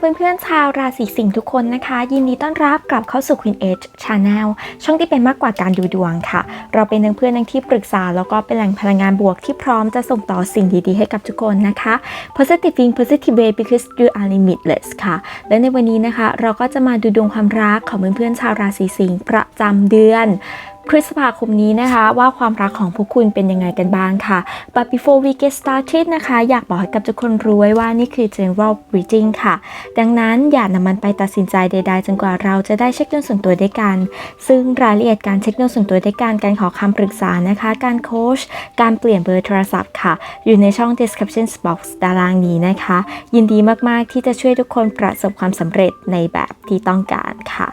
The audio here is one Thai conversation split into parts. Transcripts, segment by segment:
เพื่อนๆชาวราศีสิงห์ทุกคนนะคะ ยินดีต้อนรับกลับเข้าสู่ Queen Age Channel ช่องที่เป็นมากกว่าการดูดวงค่ะ เราเป็นเพื่อนทั้งที่ปรึกษา แล้วก็เป็นแหล่งพลังงานบวกที่พร้อมจะส่งต่อสิ่งดีๆ ให้กับทุกคนนะคะ positive in positive way because you are limitless ค่ะ และในวันนี้นะคะ เราก็จะมาดูดวงความรักของเพื่อนๆชาวราศีสิงห์ประจำเดือน พฤษภาคมนี้นะคะว่าความรักของพวกคุณเป็นยังไงกันบ้างค่ะ but before we get started นะคะ อยากบอกให้กับทุกคนรู้ไว้ว่านี่คือ general reading ค่ะ ดังนั้นอย่านำมันไปตัดสินใจใด ๆ จนกว่าเราจะได้เช็คดวงส่วนตัวด้วยกัน ซึ่งรายละเอียดการเช็คดวงส่วนตัวด้วยกันการขอคำปรึกษานะคะ การโค้ชการเปลี่ยนเบอร์โทรศัพท์ค่ะ อยู่ในช่อง description box ตารางนี้นะคะ ยินดีมากๆที่จะช่วยทุกคนประสบความสำเร็จในแบบที่ต้องการค่ะ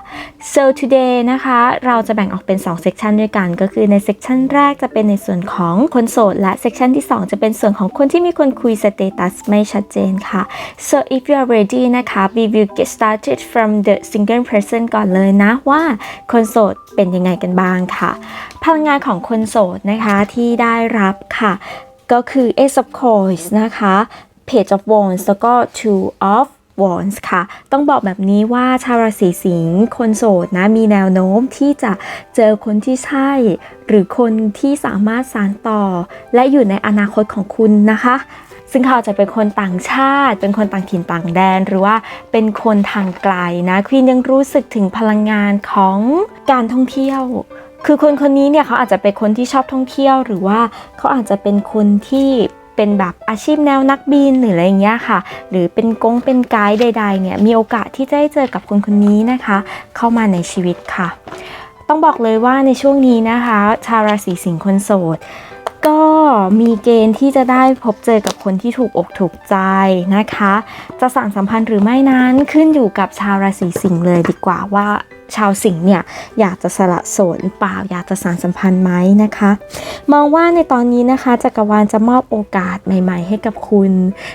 so today นะคะเราจะแบ่งออกเป็น2 section ด้วยกันก็คือใน section แรกจะเป็นในส่วนของคนโสด และ section ที่ 2 จะเป็นส่วนของคนที่มีคนคุย status ไม่ชัดเจนค่ะ so if you are ready นะคะ we will get started from the single person ก่อนเลยนะว่าคนโสดเป็นยังไงกันบ้างค่ะ พลังงานของคนโสดนะคะที่ได้รับค่ะ ก็คือ Ace of Coins นะคะ Page of Wands แล้วก็ Two of Wands ค่ะ ต้องบอกแบบนี้ว่าชาวราศีสิงห์คนโสดนะมีแนวโน้มที่จะเจอคนที่ใช่ หรือคนที่สามารถสานต่อ และอยู่ในอนาคตของคุณนะคะซึ่งเขาอาจจะเป็นคนต่างชาติ เป็นคนต่างถิ่นต่างแดน หรือว่าเป็นคนทางไกลนะ ควีนยังรู้สึกถึงพลังงานของการท่องเที่ยว คือคนคนนี้เนี่ยเขาอาจจะเป็นคนที่ชอบท่องเที่ยว หรือว่าเขาอาจจะเป็นคนที่ เป็นแบบอาชีพแนวนักบินหรืออะไรอย่างเงี้ยค่ะ หรือเป็นกงเป็นไกด์ใด ๆ เนี่ยมีโอกาสที่จะได้เจอกับคนคนนี้นะคะ เข้ามาในชีวิตค่ะ ต้องบอกเลยว่าในช่วงนี้นะคะ ชาวราศีสิงห์คนโสดก็มีเกณฑ์ที่จะได้พบเจอกับคนที่ถูกอกถูกใจนะคะ จะสานสัมพันธ์หรือไม่นั้นขึ้นอยู่กับชาวราศีสิงห์เลยดีกว่าว่า ชาวสิงห์เนี่ยอยากจะสละโสดหรือเปล่าอยากจะสานสัมพันธ์ไหมนะคะ มองว่าในตอนนี้นะคะจักรวาลจะมอบโอกาสใหม่ ๆ ให้กับคุณ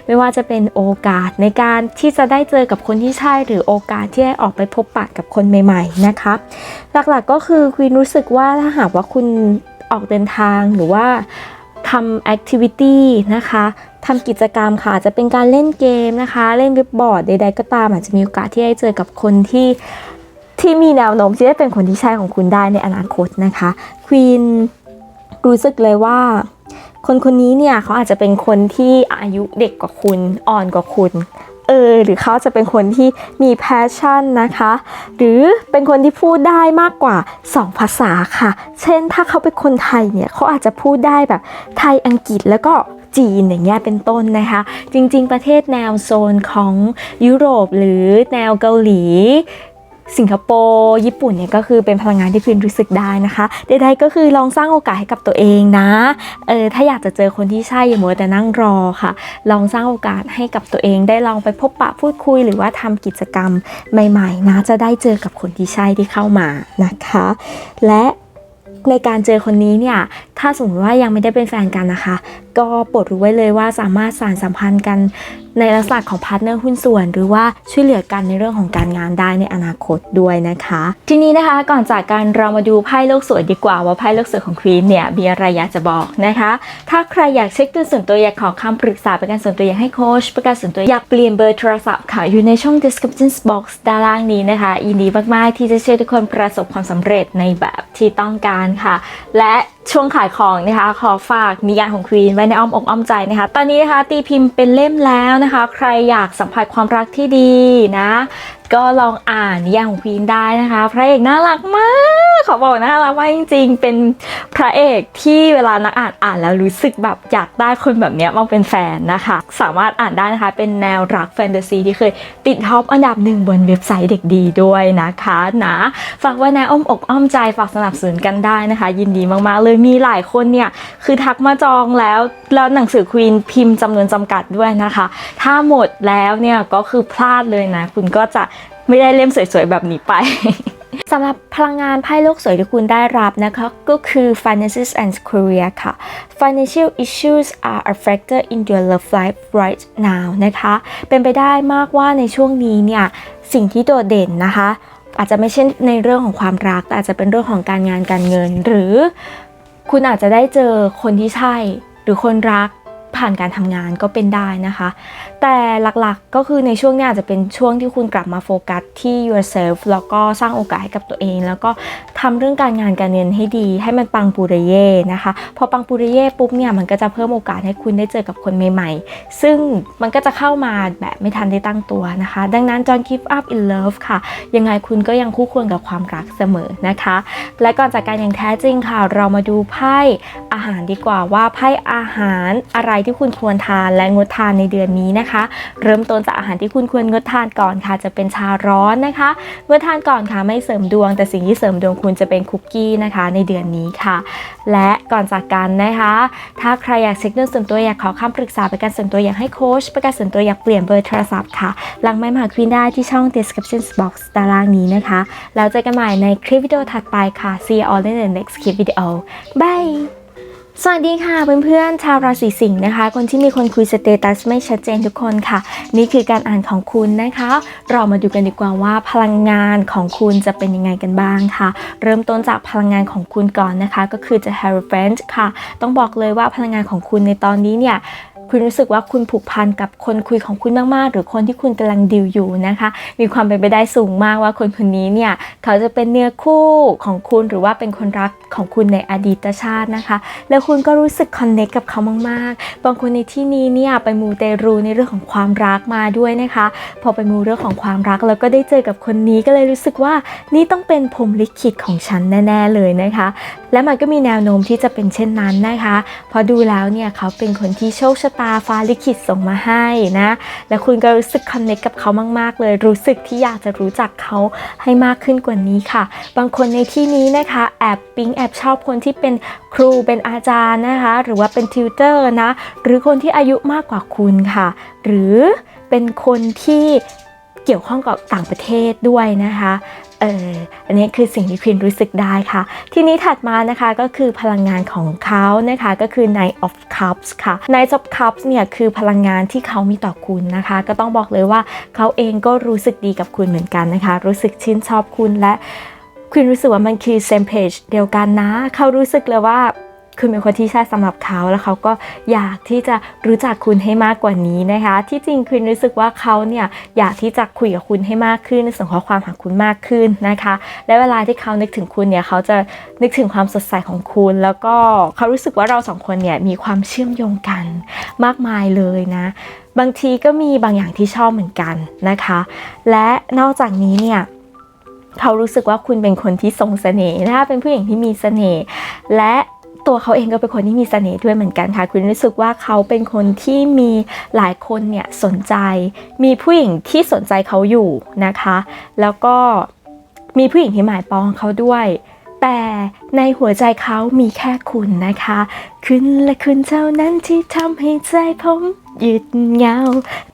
ไม่ว่าจะเป็นโอกาสในการที่จะได้เจอกับคนที่ใช่ หรือโอกาสที่ได้ออกไปพบปะกับคนใหม่ ๆ นะคะ หลักๆก็คือควีนรู้สึกว่าถ้าหากว่าคุณออกเดินทางหรือว่าทำแอคทิวิตี้นะคะทำกิจกรรมค่ะอาจจะเป็นการเล่นเกมนะคะ เล่นเว็บบอร์ดใดๆก็ตามอาจจะมีโอกาสที่ได้เจอกับคนที่ ที่มีแนวโน้มที่จะเป็นคนที่ใช่ของคุณได้ในอนาคตนะคะควีนรู้สึกเลยว่า คนคนนี้เนี่ยเขาอาจจะเป็นคนที่อายุเด็กกว่าคุณอ่อนกว่าคุณเออหรือเขาจะเป็นคนที่มีแพชชั่นนะคะ หรือเป็นคนที่พูดได้มากกว่า 2 ภาษาค่ะ เช่นถ้าเขาเป็นคนไทยเนี่ยเขาอาจจะพูดได้แบบไทยอังกฤษแล้วก็จีนอย่างเงี้ยเป็นต้นนะคะ จริง ๆ ประเทศแนวโซนของยุโรปหรือแนวเกาหลี สิงคโปร์ญี่ปุ่นเนี่ยก็คือเป็นพลังงานที่พินรู้สึกได้นะคะใดๆก็คือลองสร้างโอกาสให้กับตัวเองนะเออถ้าอยากจะเจอคนที่ใช่อย่ามัวแต่นั่งรอค่ะ ลองสร้างโอกาสให้กับตัวเองได้ลองไปพบปะพูดคุย หรือว่าทำกิจกรรมใหม่ๆนะจะได้เจอกับคนที่ใช่ที่เข้ามานะคะ และในการเจอคนนี้เนี่ยถ้าสมมติว่ายังไม่ได้เป็นแฟนกันนะคะ ก็โปรดรู้ไว้เลยว่าสามารถสานสัมพันธ์กันในลักษณะของพาร์ทเนอร์หุ้นส่วน หรือว่าช่วยเหลือกันในเรื่องของการงานได้ในอนาคตด้วยนะคะ ทีนี้นะคะก่อนจากการเรามาดูไพ่โลกสวยดีกว่าว่าไพ่โลกสวยของควีนเนี่ยมีอะไรอยากจะบอกนะคะ ถ้าใครอยากเช็คตัวส่วนตัวอยากขอคำปรึกษาประกันส่วนตัวอยากให้โค้ชประกันส่วนตัวอยากเปลี่ยนเบอร์โทรศัพท์ค่ะอยู่ในช่อง description box ด้านล่างนี้นะคะยินดีมากๆที่จะช่วยทุกคนประสบความสำเร็จในแบบที่ต้องการค่ะ และ ช่วงขายของนะคะ ขอฝากนิยายของควีนไว้ในอ้อมอกอ้อมใจนะคะ ตอนนี้นะคะตีพิมพ์เป็นเล่มแล้วนะคะ ใครอยากสัมผัสความรักที่ดีนะ ก็ลองอ่านนิยายของควีนได้นะคะ พระเอกน่ารักมาก ขอบอกน่ารักมากจริงๆ เป็นพระเอกที่เวลานักอ่านอ่านแล้วรู้สึกแบบอยากได้คนแบบนี้มาเป็นแฟนนะคะ สามารถอ่านได้นะคะ เป็นแนวรักแฟนตาซีที่เคยติดท็อปอันดับหนึ่งบนเว็บไซต์เด็กดีด้วยนะคะนะฝากไว้ในอ้อมอกอ้อมใจฝากสนับสนุนกันได้นะคะ ยินดีมากๆ เลยมีหลายคนเนี่ยคือทักมาจองแล้วแล้วหนังสือควีนพิมพ์จำนวนจำกัดด้วยนะคะ ถ้าหมดแล้วเนี่ยก็คือพลาดเลยนะ คุณก็จะไม่ได้เล่มสวยๆแบบนี้ไป สำหรับพลังงานไพ่โลกสวยที่คุณได้รับนะคะก็คือ finances and career ค่ะ financial issues are a factor in your love life right now นะคะ เป็นไปได้มากว่าในช่วงนี้เนี่ย สิ่งที่โดดเด่นนะคะ อาจจะไม่ใช่ในเรื่องของความรัก แต่อาจจะเป็นเรื่องของการงานการเงิน หรือคุณอาจจะได้เจอคนที่ใช่หรือคนรัก ผ่านการทำงานก็เป็นได้นะคะ แต่หลักๆก็คือในช่วงนี้อาจจะเป็นช่วงที่คุณกลับมาโฟกัสที่ yourself แล้วก็สร้างโอกาสให้กับตัวเอง แล้วก็ทำเรื่องการงานการเงินให้ดี ให้มันปังปุริเย่นะคะ พอปังปุริเย่ปุ๊บเนี่ยมันก็จะเพิ่มโอกาสให้คุณได้เจอกับคนใหม่ๆ ซึ่งมันก็จะเข้ามาแบบไม่ทันได้ตั้งตัวนะคะ ดังนั้น don't give up in love ค่ะ ยังไงคุณก็ยังคู่ควรกับความรักเสมอนะคะ และก่อนจากการอย่างแท้จริงค่ะ เรามาดูไพ่อาหารดีกว่าว่าไพ่อาหารอะไรที่คุณควรทานและงดทานในเดือนนี้นะคะ เริ่มต้นจากอาหารที่คุณควรงดทานก่อนค่ะ จะเป็นชาร้อนนะคะงดทานก่อนค่ะไม่เสริมดวง แต่สิ่งที่เสริมดวงคุณจะเป็นคุกกี้นะคะ ในเดือนนี้ค่ะ และก่อนจากกันนะคะ ถ้าใครอยากเช็คเรื่องส่วนตัวอยากขอคำปรึกษาประกันส่วนตัวอยากให้โค้ชประกันส่วนตัวอยากเปลี่ยนเบอร์โทรศัพท์ค่ะหลังไม้มาหาควีนได้ที่ช่อง description box ตารางนี้นะคะแล้วเจอกันใหม่ในคลิปวิดีโอถัดไปค่ะ see you all in the next clip video bye สวัสดีค่ะเพื่อนๆชาวราศีสิงห์นะคะ คนที่มีคนคุยสเตตัสไม่ชัดเจนทุกคนค่ะ นี่คือการอ่านของคุณนะคะ เรามาดูกันดีกว่าว่าพลังงานของคุณจะเป็นยังไงกันบ้างค่ะ เริ่มต้นจากพลังงานของคุณก่อนนะคะ ก็คือจะ h a r r e n t ค่ะ ต้องบอกเลยว่าพลังงานของคุณในตอนนี้เนี่ย คุณรู้สึกว่าคุณผูกพันกับคนคุยของคุณมากๆ หรือคนที่คุณกำลังดิวอยู่นะคะ มีความเป็นไปได้สูงมากว่าคนคนนี้เนี่ยเขาจะเป็นเนื้อคู่ของคุณหรือว่าเป็นคนรักของคุณในอดีตชาตินะคะ แล้วคุณก็รู้สึกคอนเนคกับเขามากๆ บางคนในที่นี้เนี่ยไปมูเตรูในเรื่องของความรักมาด้วยนะคะ พอไปมูเรื่องของความรักแล้วก็ได้เจอกับคนนี้ก็เลยรู้สึกว่านี่ต้องเป็นพรมลิขิตของฉันแน่ๆเลยนะคะ และมันก็มีแนวโน้มที่จะเป็นเช่นนั้นนะคะ พอดูแล้วเนี่ยเขาเป็นคนที่โชคชะตาฟ้าลิขิตส่งมาให้นะ และคุณก็รู้สึกคอนเนคกับเขามาก ๆ เลย รู้สึกที่อยากจะรู้จักเขาให้มากขึ้นกว่านี้ค่ะ บางคนในที่นี้นะคะ แอบปิ๊งแอบชอบคนที่เป็นครูเป็นอาจารย์นะคะ หรือว่าเป็นทิวเตอร์นะ หรือคนที่อายุมากกว่าคุณค่ะ หรือเป็นคนที่ เกี่ยวข้องกับต่างประเทศด้วยนะคะเอออันนี้คือสิ่งที่ควินรู้สึกได้ค่ะ ทีนี้ถัดมานะคะก็คือพลังงานของเขานะคะก็คือ Knight of Cups ค่ะ Knight of Cups เนี่ยคือพลังงานที่เขามีต่อคุณนะคะ ก็ต้องบอกเลยว่าเขาเองก็รู้สึกดีกับคุณเหมือนกันนะคะ รู้สึกชื่นชอบคุณและคุณรู้สึกว่ามันคือ same page เดียวกันนะ เขารู้สึกเลยว่า คุณเป็นคนที่ใช่สำหรับเขาแล้วเขาก็อยากที่จะรู้จักคุณให้มากกว่านี้นะคะ ที่จริงคุณรู้สึกว่าเขาเนี่ยอยากที่จะคุยกับคุณให้มากขึ้นส่งข้อความหาคุณมากขึ้นนะคะ และเวลาที่เขานึกถึงคุณเนี่ยเขาจะนึกถึงความสดใสของคุณ แล้วก็เขารู้สึกว่าเราสองคนเนี่ยมีความเชื่อมโยงกันมากมายเลยนะบางทีก็มีบางอย่างที่ชอบเหมือนกันนะคะ และนอกจากนี้เนี่ยเขารู้สึกว่าคุณเป็นคนที่ทรงเสน่ห์นะคะเป็นผู้หญิงที่มีเสน่ห์และ ตัวเขาเองก็เป็นคนที่มีเสน่ห์ด้วยเหมือนกันค่ะคุณรู้สึกว่าเขาเป็นคนที่มีหลายคนเนี่ยสนใจ มีผู้หญิงที่สนใจเขาอยู่นะคะ แล้วก็มีผู้หญิงที่หมายปองเขาด้วย แต่ในหัวใจเขามีแค่คุณนะคะ คุณและคุณเท่านั้นที่ทำให้ใจผม ยุดเงา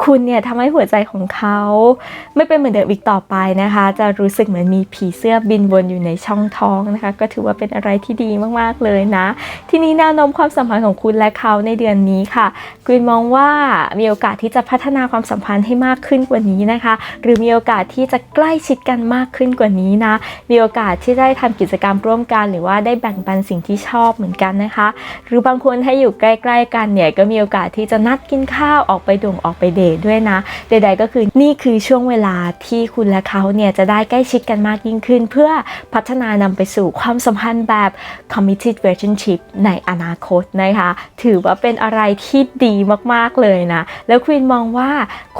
คุณเนี่ยทำให้หัวใจของเขา ไม่เป็นเหมือนเดิมอีกต่อไปนะคะ จะรู้สึกเหมือนมีผีเสื้อบินวนอยู่ในช่องท้องนะคะ ก็ถือว่าเป็นอะไรที่ดีมากๆเลยนะ ทีนี้แนวโน้มความสัมพันธ์ของคุณและเขาในเดือนนี้ค่ะ คุณมองว่ามีโอกาสที่จะพัฒนาความสัมพันธ์ให้มากขึ้นกว่านี้นะคะ หรือมีโอกาสที่จะใกล้ชิดกันมากขึ้นกว่านี้นะ มีโอกาสที่ได้ทำกิจกรรมร่วมกัน หรือว่าได้แบ่งปันสิ่งที่ชอบเหมือนกันนะคะ หรือบางคนถ้าอยู่ใกล้ ๆ กันเนี่ยก็มีโอกาสที่จะนัดกินข้าวออกไปด่งออกไปเดทด้วยนะ ใด ๆ ก็คือนี่คือช่วงเวลาที่คุณและเขาเนี่ยจะได้ใกล้ชิดกันมากยิ่งขึ้น เพื่อพัฒนานำไปสู่ความสัมพันธ์แบบ committed relationship ในอนาคตนะคะ ถือว่าเป็นอะไรที่ดีมากๆเลยนะ แล้วควีนมองว่า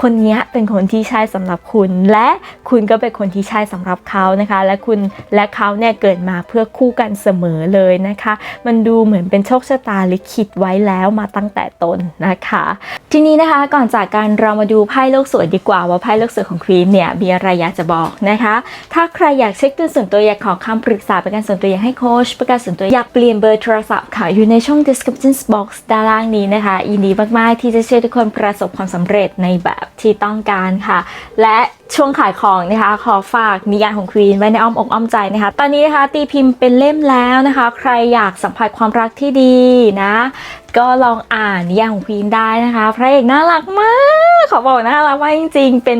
คนนี้เป็นคนที่ใช่สำหรับคุณ และคุณก็เป็นคนที่ใช่สำหรับเขานะคะ และคุณและเขาเนี่ยเกิดมาเพื่อคู่กันเสมอเลยนะคะ มันดูเหมือนเป็นโชคชะตาลิขิตไว้แล้วมาตั้งแต่ต้นนะคะ ทีนี้นะคะก่อนจากการเรามาดูไพ่โลกสวยดีกว่าว่าไพ่โลกสวยของควีนเนี่ยมีอะไรอยากจะบอกนะคะ ถ้าใครอยากเช็คตัวส่วนตัวอยากขอคำปรึกษาประกันส่วนตัวอยากให้โค้ชประกันส่วนตัวอยากเปลี่ยนเบอร์โทรศัพท์ค่ะอยู่ในช่อง description box ด้านล่างนี้นะคะยินดีมากๆที่จะช่วยทุกคนประสบความสำเร็จในแบบที่ต้องการค่ะ และ ช่วงขายของนะคะ ขอฝากนิยายของควีนไว้ในอ้อมอกอ้อมใจนะคะ ตอนนี้นะคะตีพิมพ์เป็นเล่มแล้วนะคะ ใครอยากสัมผัสความรักที่ดีนะ ก็ลองอ่านนิยายของควีนได้นะคะพระเอกน่ารักมากขอบอกน่ารักมากจริง ๆ เป็น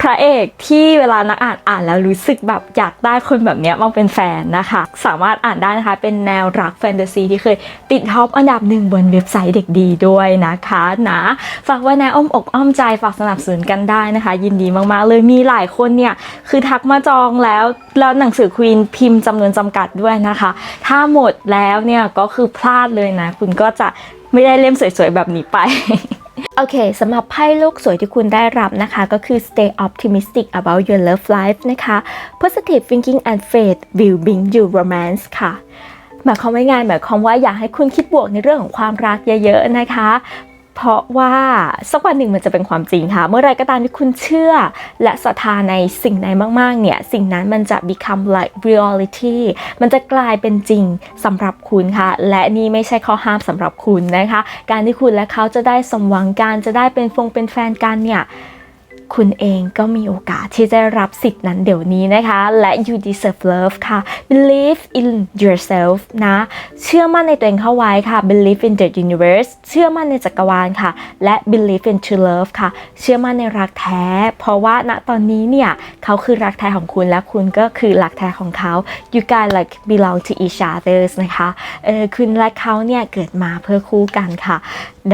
พระเอกที่เวลานักอ่านอ่านแล้วรู้สึกแบบอยากได้คนแบบนี้มาเป็นแฟนนะคะ สามารถอ่านได้นะคะ เป็นแนวรักแฟนตาซีที่เคยติดท็อปอันดับหนึ่งบนเว็บไซต์เด็กดีด้วยนะคะนะฝากไว้ในอ้อมอกอ้อมใจฝากสนับสนุนกันได้นะคะ ยินดีมากๆเลยมีหลายคนเนี่ยคือทักมาจองแล้วแล้วหนังสือควีนพิมพ์จำนวนจำกัดด้วยนะคะ ถ้าหมดแล้วเนี่ยก็คือพลาดเลยนะ คุณก็จะไม่ได้เล่มสวยๆแบบนี้ไปโอเค สำหรับไพ่ลูกสวยที่คุณได้รับนะคะ ก็คือ stay optimistic about your love life นะคะ positive thinking and faith will bring you romance ค่ะ หมายความว่าไงหมายความว่าอยากให้คุณคิดบวกในเรื่องของความรักเยอะๆนะคะ เพราะว่าสักวันหนึ่งมันจะเป็นความจริงค่ะ เมื่อไรก็ตามที่คุณเชื่อ และศรัทธาในสิ่งไหนมากๆ เนี่ย สิ่งนั้นมันจะ become like reality มันจะกลายเป็นจริงสำหรับคุณค่ะ และนี่ไม่ใช่ข้อห้ามสำหรับคุณนะคะ การที่คุณและเขาจะได้สมหวังกันจะได้เป็นฟงเป็นแฟนกันเนี่ย คุณเองก็มีโอกาสที่จะรับสิทธิ์นั้นเดี๋ยวนี้นะคะ และ you deserve love ค่ะ believe in yourself นะ เชื่อมั่นในตัวเองเข้าไว้ค่ะ believe in the universe เชื่อมั่นในจักรวาลค่ะ และ believe in true love ค่ะ เชื่อมั่นในรักแท้ เพราะว่าณตอนนี้เนี่ย เขาคือรักแท้ของคุณและคุณก็คือรักแท้ของเขา you guys like belong to each other นะคะ เออคุณและเขาเนี่ย เกิดมาเพื่อคู่กันค่ะ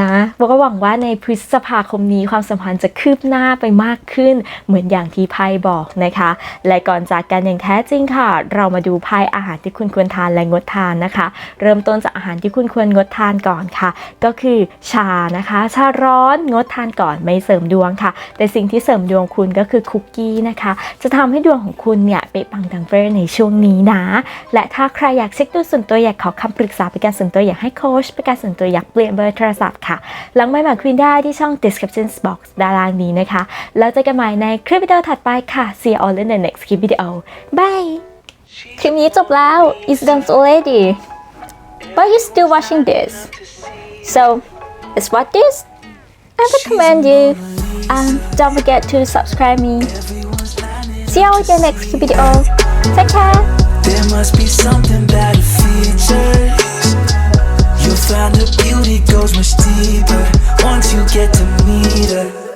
นะแล้วก็หวังว่าในพฤษภาคมนี้ความสัมพันธ์จะคืบหน้าไปมากขึ้น เหมือนอย่างที่ไพ่บอกนะคะ และก่อนจากกันอย่างแท้จริงค่ะ เรามาดูไพ่อาหารที่คุณควรทานและงดทานนะคะ เริ่มต้นจากอาหารที่คุณควรงดทานก่อนค่ะ ก็คือชานะคะ ชาร้อนงดทานก่อนไม่เสริมดวงค่ะ แต่สิ่งที่เสริมดวงคุณก็คือคุกกี้นะคะ จะทำให้ดวงของคุณเนี่ยเป๊ะปังดังเฟอร์ในช่วงนี้นะ และถ้าใครอยากเช็คดูส่วนตัวอยากขอคำปรึกษาเป็นการส่วนตัวอยากให้โค้ชเป็นการส่วนตัวอยากเปลี่ยนเบอร์โทรศัพท์ค่ะ หลังไม่มาคุยได้ที่ช่อง description box ด้านล่างนี้นะคะ แล้วเจอกันใหม่ในคลิปวิดีโอถัดไปค่ะ see you all in the next clip video bye คลิปนี้จบแล้ว it's done already but you still watching this so let's watch this I recommend you and don't forget to subscribe me see you all in the next video take care There must be something better find her beauty goes much deeper once you get to meet her.